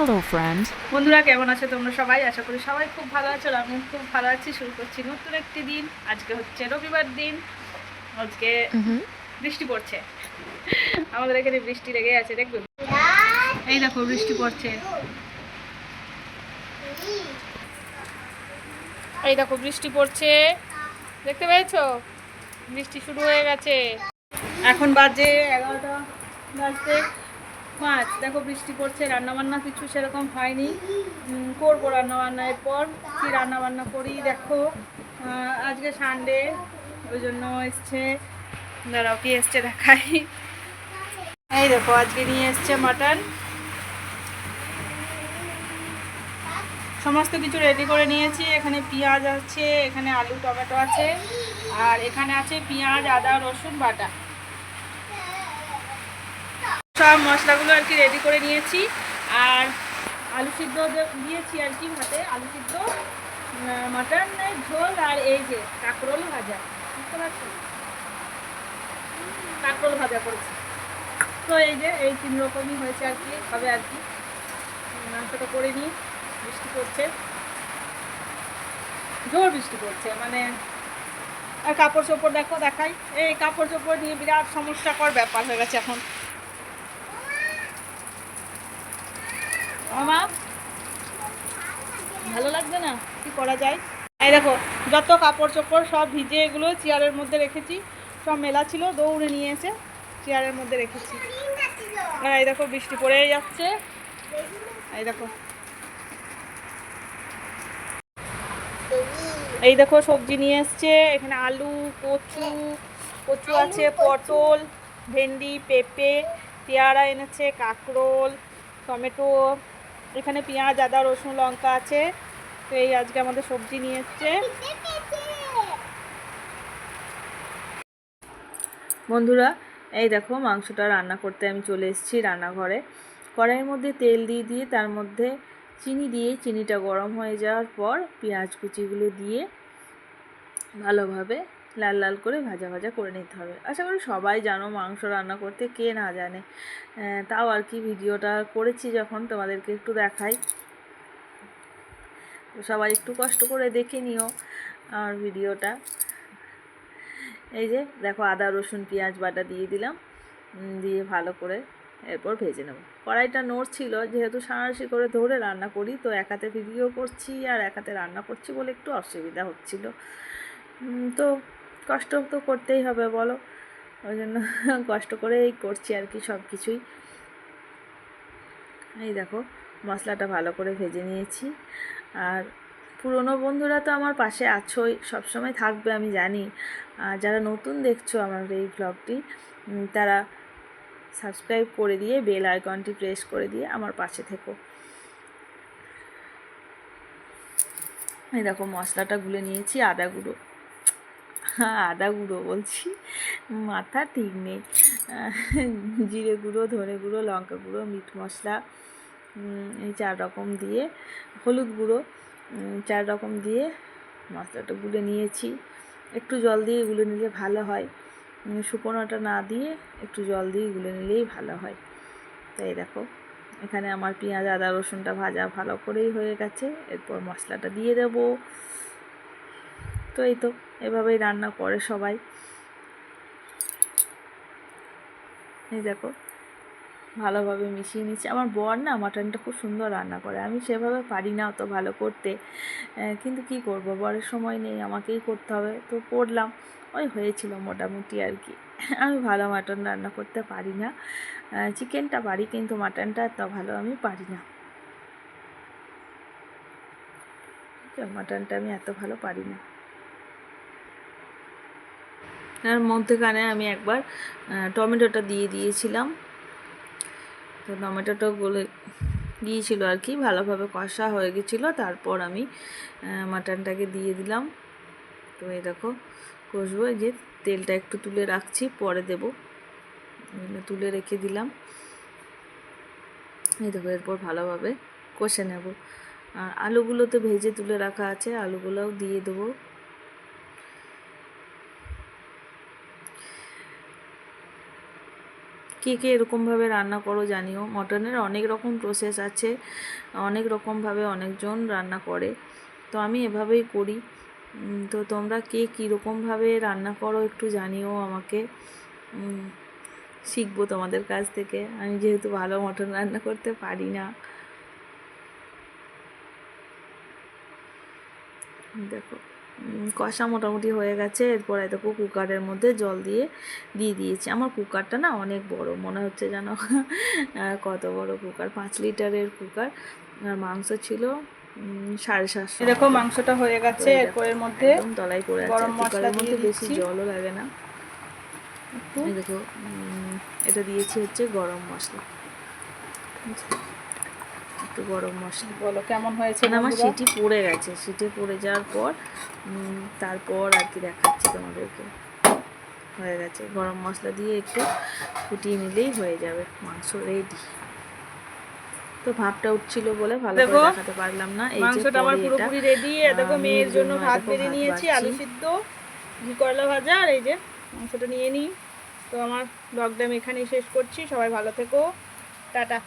Hello, friend. বন্ধুরা কেমন আছো তোমরা সবাই? আশা করি সবাই খুব ভালো আছো আমি খুব ভালো আছি। শুরু করছি নতুন একটি দিন। আজকে হচ্ছে রবিবার দিন। আজকে Mm-hmm. বৃষ্টি পড়ছে। আমাদের এখানে বৃষ্টি লেগে আছে দেখবে? এই দেখো বৃষ্টি পড়ছে। এই দেখো বৃষ্টি পড়ছে। দেখতে পেয়েছ? বৃষ্টি শুরু হয়ে গেছে। এখন বাজে এগারোটা বাজতে। পাঁচ দেখো বৃষ্টি পড়ছে, রান্নাবান্না কিছু সেরকম হয়নি। করব রান্নাবান্না এরপর কি রান্নাবান্না করি দেখো। আজকে সানডে ওই জন্য এসছে, দাঁড়াও কি এসছে দেখাই। এই দেখো, আজকে নিয়ে এসছে মাটন সমস্ত কিছু রেডি করে নিয়েছি, এখানে পেঁয়াজ আছে, এখানে আলু টমেটো আছে, আর এখানে আছে পেঁয়াজ, আদা, রসুন, বাটা। সব মশলাগুলো আর কি রেডি করে নিয়েছি। আর আলু সিদ্ধ দিয়েছি আর কি ভাতে, আলু সিদ্ধ মাটন ঝোল আর এই যে কাঁকরোল ভাজা। বুঝতে পারছ? কাঁকরোল ভাজা করেছি। তো এই যে, এই তিন রকমই হয়েছে আর কি, হবে আর কি। মাংসটা করে নিই, বৃষ্টি পড়ছে। জোর বৃষ্টি পড়ছে মানে আর কাপড় চোপড় দেখো, দেখাই। এই কাপড় চোপড় নিয়ে বিরাট সমস্যাকর ব্যাপার হয়ে গেছে এখন। ভালো লাগবে না? কি করা যায়? এই দেখো, যত কাপড় চোপড় সব ভিজে এগুলো চেয়ারের মধ্যে রেখেছি, সব মেলা ছিল, দৌড়ে নিয়ে এসে চেয়ারের মধ্যে রেখেছি। আর এই দেখো, বৃষ্টি পড়েই যাচ্ছে। এই দেখো। এই দেখো, সবজি নিয়ে এসছে, এখানে আলু, কচু কচু আছে, পটল, ভেন্ডি, পেঁপে, পেয়ারা এনেছে, কাঁকরোল, টমেটো এখানে পেঁয়াজ, আদা, রসুন, লঙ্কা আছে। তো এই আজকে আমাদের সবজি নিয়ে এসছে। বন্ধুরা, এই দেখো মাংসটা রান্না করতে আমি চলে এসেছি রান্নাঘরে। কড়াইয়ের মধ্যে তেল দিয়ে দিয়ে তার মধ্যে চিনি দিয়ে, চিনিটা গরম হয়ে যাওয়ার পর পেঁয়াজ কুচিগুলো দিয়ে ভালোভাবে লাল লাল করে ভাজা ভাজা করে নিতে হবে। আশা করি সবাই জানো মাংস রান্না করতে কে না জানে। তাও আর কি ভিডিওটা করেছি যখন, তোমাদেরকে একটু দেখাই। সবাই একটু কষ্ট করে দেখে নিও আর ভিডিওটা। এই যে, দেখো আদা, রসুন, পেঁয়াজ, বাটা দিয়ে দিলাম। দিয়ে ভালো করে এরপর ভেজে নেব। কড়াইটা নড়ছিল যেহেতু সাঁড়াশি করে ধরে রান্না করি, তো এক হাতে ভিডিও করছি আর এক হাতে রান্না করছি বলে একটু অসুবিধা হচ্ছিল। তো কষ্ট তো করতেই হবে, বলো। ওই জন্য কষ্ট করেই করছি আর কি সব কিছুই। এই দেখো, মশলাটা ভালো করে ভেজে নিয়েছি। আর পুরনো বন্ধুরা তো আমার পাশে আছোই, সবসময় থাকবে আমি জানি। আর যারা নতুন দেখছ আমার এই ব্লগটি তারা সাবস্ক্রাইব করে দিয়ে বেল আইকনটি প্রেস করে দিয়ে আমার পাশে থেকো। এই দেখো, মশলাটা গুলে নিয়েছি আদা গুঁড়ো। আদা গুঁড়ো বলছি। মাথা ঠিক নেই। জিরে গুঁড়ো, ধনে গুঁড়ো, লঙ্কা গুঁড়ো, মিট মশলা এই চার রকম দিয়ে, হলুদ গুঁড়ো চার রকম দিয়ে মশলাটা গুলে নিয়েছি। একটু জল দিয়ে গুলে নিলে ভালো হয়। শুকনোটা না দিয়ে একটু জল দিয়ে গুলে নিলেই ভালো হয়। তাই দেখো, এখানে আমার পেঁয়াজ, আদা, রসুনটা ভাজা ভালো করেই হয়ে গেছে। এরপর মশলাটা দিয়ে দেবো। তো এই তো, এভাবেই রান্না করে সবাই। এই দেখো, ভালোভাবে মিশিয়ে নিচ্ছি। আমার বর না মাটনটা খুব সুন্দর রান্না করে। আমি সেভাবে পারি না অত ভালো করতে। কিন্তু কি করব? বরের সময় নেই, আমাকেই করতে হবে। তো করলাম। ওই হয়েছিল মোটামুটি আর কি। আমি ভালো মাটন রান্না করতে পারি না। চিকেনটা পারি, কিন্তু মাটনটা এত ভালো আমি পারি না। মাটনটা আমি এত ভালো পারি না। তার মধ্যেখানে আমি একবার টমেটোটা দিয়ে দিয়েছিলাম। তো টমেটোটা গলে গিয়েছিল আর কি, ভালোভাবে কষা হয়ে গেছিল তারপর আমি মাটনটাকে দিয়ে দিলাম। তো এই দেখো, কষবো যে তেলটা একটু তুলে রাখছি, পরে দেবো। তুলে রেখে দিলাম। এই দেখো, এরপর ভালোভাবে কষে নেব। আর আলুগুলো তো ভেজে তুলে রাখা আছে, আলুগুলোও দিয়ে দেবো। কে কে এরকমভাবে রান্না করো জানিও। মটনের অনেক রকম প্রসেস আছে, অনেক রকমভাবে অনেকজন রান্না করে। তো আমি এভাবেই করি। তো তোমরা কে কীরকমভাবে রান্না করো একটু জানিও আমাকে। শিখব তোমাদের কাছ থেকে। আমি যেহেতু ভালো মটন রান্না করতে পারি না। দেখো। কষা মোটামুটি হয়ে গেছে। এরপরে দেখো কুকারের মধ্যে জল দিয়ে দিয়ে দিয়েছি। আমার কুকারটা না অনেক বড় মনে হচ্ছে যেন কত বড় কুকার পাঁচ লিটারের কুকার। আর মাংস ছিল সাড়ে সাতশো। দেখো মাংসটা হয়ে গেছে এরপর এর মধ্যে তলায় পড়ে আছে। কুকারের মধ্যে বেশি জলও লাগে না। দেখো এটা দিয়েছি হচ্ছে গরম মশলা? একটু গরম মশলা। বলো কেমন হয়েছে এখানে আমার সিটি পড়ে গেছে সিটি পড়ে যাওয়ার পর তারপর আর কি দেখাচ্ছি তোমাদেরকে। হয়ে গেছে গরম মশলা দিয়ে একটু ফুটিয়ে নিলেই হয়ে যাবে মাংস রেডি তো ভাবটা উঠছিল বলে ভালো করে দেখাতে পারলাম না। এই মাংসটা আমার পুরোপুরি রেডি দেখো মেয়ের জন্য ভাত বেড়ে নিয়েছি আলু সিদ্ধ ঘি করলা ভাজা আর এই যে মাংসটা নিয়ে নিই। তো আমার ব্লগটা আমি এখানেই শেষ করছি সবাই ভালো থেকো টাটা।